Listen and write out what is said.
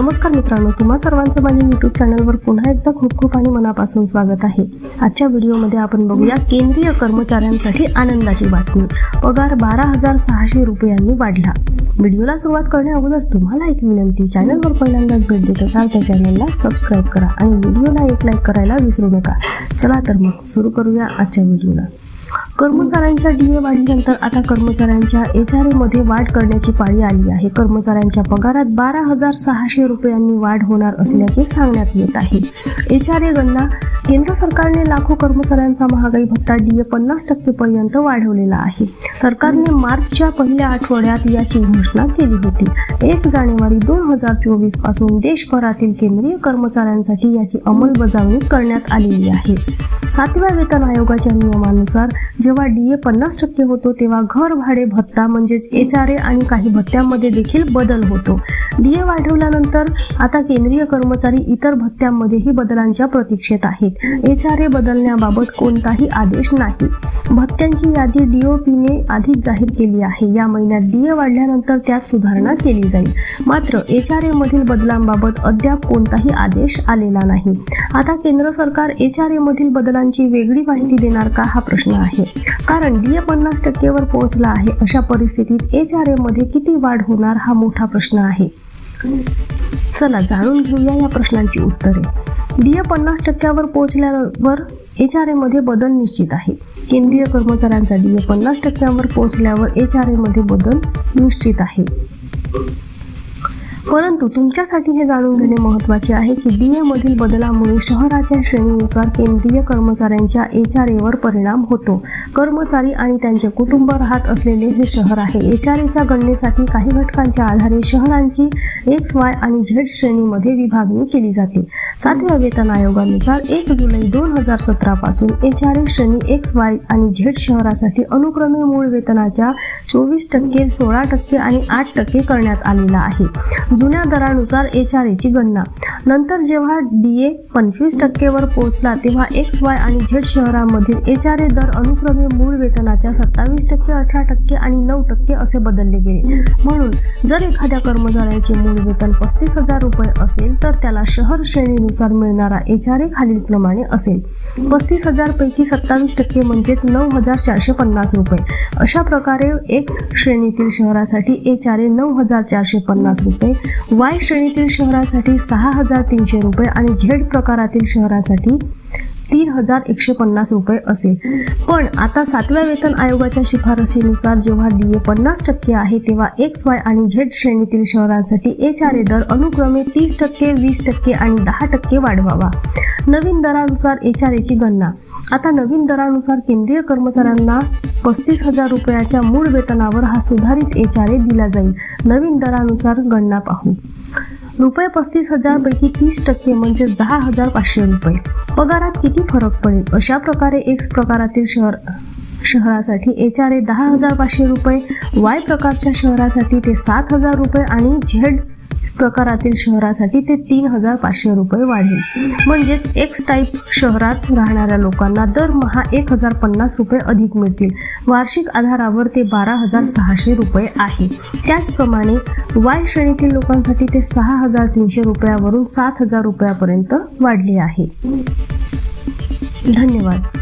नमस्कार मित्रांनो तुम्हा सर्वांचं माझ्या यूट्यूब चॅनलवर पुन्हा एकदा खूप खूप आणि मनापासून स्वागत आहे. आजच्या व्हिडिओमध्ये आपण बघूया केंद्रीय कर्मचाऱ्यांसाठी आनंदाची बातमी. पगार बारा हजार सहाशे रुपयांनी वाढला. व्हिडिओला सुरुवात करण्याअगोदर तुम्हाला एक विनंती चॅनलवर पहिल्यांदाच भेट देत असाल तर चॅनलला सबस्क्राईब करा आणि व्हिडिओला एक लाईक करायला विसरू नका. चला तर मग सुरू करूया आजच्या व्हिडिओला. कर्मचाऱ्यांच्या डीए वाढीनंतर आता कर्मचाऱ्यांच्या एच आरमध्ये वाढ करण्याची पाळी आली आहे. कर्मचाऱ्यांच्या पगारात बारा हजार सहाशे रुपयांनी वाढ होणार असल्याचे सांगण्यात येत आहे. एच आर ए गणना केंद्र सरकारने लाखो कर्मचाऱ्यांचा महागाई भत्ता डीए पन्नास टक्केपर्यंत वाढवलेला आहे. सरकारने मार्चच्या पहिल्या आठवड्यात याची घोषणा केली होती. एक जानेवारी दोन हजार चोवीसपासून देशभरातील केंद्रीय कर्मचाऱ्यांसाठी याची अंमलबजावणी करण्यात आलेली आहे. सातव्या वेतन आयोगाच्या नियमानुसार जेव्हा डीए पन्नास टक्के होतो तेव्हा घर भाडे भत्ता म्हणजेच एच आर ए आणि काही भत्त्यांमध्ये देखील बदल होतो. डीए वाढवल्यानंतर आता केंद्रीय कर्मचारी इतर भत्त्यांमध्येही बदलांच्या प्रतीक्षेत आहेत. एच आर ए बदलण्याबाबत कोणताही आदेश नाही. भत्त्यांची यादी डीओपीने आधीच जाहीर केली आहे. या महिन्यात डीए वाढल्यानंतर त्यात सुधारणा केली जाईल. मात्र एच आर ए मधील बदलांबाबत अद्याप कोणताही आदेश आलेला नाही. आता केंद्र सरकार एच आर ए मधील बदलांची वेगळी माहिती देणार का हा प्रश्न आहे. कारण डीए पन्नास टक्केवर पोहोचला आहे अशा परिस्थितीत एच आर ए मध्ये किती वाढ होणार हा मोठा प्रश्न आहे. चला जाणून घेऊया या प्रश्नांची उत्तरे. डीए पन्नास टक्क्यावर पोहोचल्यावर एच आरमध्ये बदल निश्चित आहे. केंद्रीय कर्मचाऱ्यांचा डीए पन्नास टक्क्यावर पोहोचल्यावर एच आरमध्ये बदल निश्चित आहे. परंतु तुमच्यासाठी हे जाणून घेणे महत्त्वाचे आहे की डी मधील बदलामुळे शहराच्या श्रेणीनुसार केंद्रीय कर्मचाऱ्यांच्या एच आर एवर परिणाम होतो. कर्मचारी आणि त्यांचे कुटुंब राहत असलेले हे शहर आहे. एच आर एच्या गणनेसाठी काही घटकांच्या आधारे शहरांची एक्स वाय आणि झेड श्रेणीमध्ये विभागणी केली जाते. सातव्या वेतन आयोगानुसार एक जुलै दोन हजार सतरा पासून एच आर ए श्रेणी एक्स वाय आणि झेड शहरासाठी अनुक्रमे मूळ वेतनाच्या चोवीस टक्के सोळा टक्के आणि आठ टक्के करण्यात आलेला आहे. जुन्या दरानुसार एच आर एची गणना. नंतर जेव्हा डी ए पंचवीस टक्केवर पोहोचला तेव्हा एक्स वाय आणि झेड शहरामधील एच आर ए दर अनुक्रमे मूळ वेतनाच्या सत्तावीस टक्के अठरा टक्के आणि नऊ टक्के असे बदलले गेले. म्हणून जर एखाद्या कर्मचाऱ्याचे मूळ वेतन पस्तीस हजार रुपये असेल तर त्याला शहर श्रेणीनुसार मिळणारा एच आर ए खालीलप्रमाणे असेल. पस्तीस हजार पैकी सत्तावीस टक्के म्हणजेच नऊ हजार चारशे पन्नास रुपये. अशा प्रकारे एक्स श्रेणीतील शहरासाठी एच आर ए नऊ हजार चारशे पन्नास रुपये वाय श्रेणीतील शहरासाठी सहा हजार तीनशे रुपये आणि झेड प्रकारातील शहरासाठी तीन हजार एकशे पन्नास रुपये असेल. पण आता सातव्या वेतन आयोगाच्या शिफारशीनुसार जेव्हा डी ए पन्नास टक्के आहे तेव्हा एक्स वाय आणि झेड श्रेणीतील शहरांसाठी एच आर ए दर अनुक्रमे तीस टक्के वीस टक्के आणि दहा टक्के वाढवावा. नवीन दरानुसार एच आर एची गणना. आता नवीन दरानुसार केंद्रीय कर्मचाऱ्यांना पस्तीस हजार रुपयाच्या मूळ वेतनावर हा सुधारित एच आर ए दिला जाईल. नवीन दरानुसार गणना पाहू. रुपये पस्तीस हजार पैकी तीस टक्के म्हणजे दहा हजार पाचशे रुपये. पगारात किती फरक पडेल? अशा प्रकारे एक्स प्रकारातील शहर शहरासाठी एच आर ए दहा हजार पाचशे रुपये वाय प्रकारच्या शहरासाठी ते सात हजार रुपये आणि झेड प्रकारातील शहरासाठी ते तीन हजार पाचशे रुपये वाढेल. म्हणजेच एक्स टाईप शहरात राहणाऱ्या लोकांना दरमहा एक हजार पन्नास रुपये अधिक मिळतील. वार्षिक आधारावर ते बारा हजार सहाशे रुपये आहे. त्याचप्रमाणे वाय श्रेणीतील लोकांसाठी ते सहा हजार तीनशे रुपयावरून सात हजार रुपयापर्यंत वाढले आहे. धन्यवाद.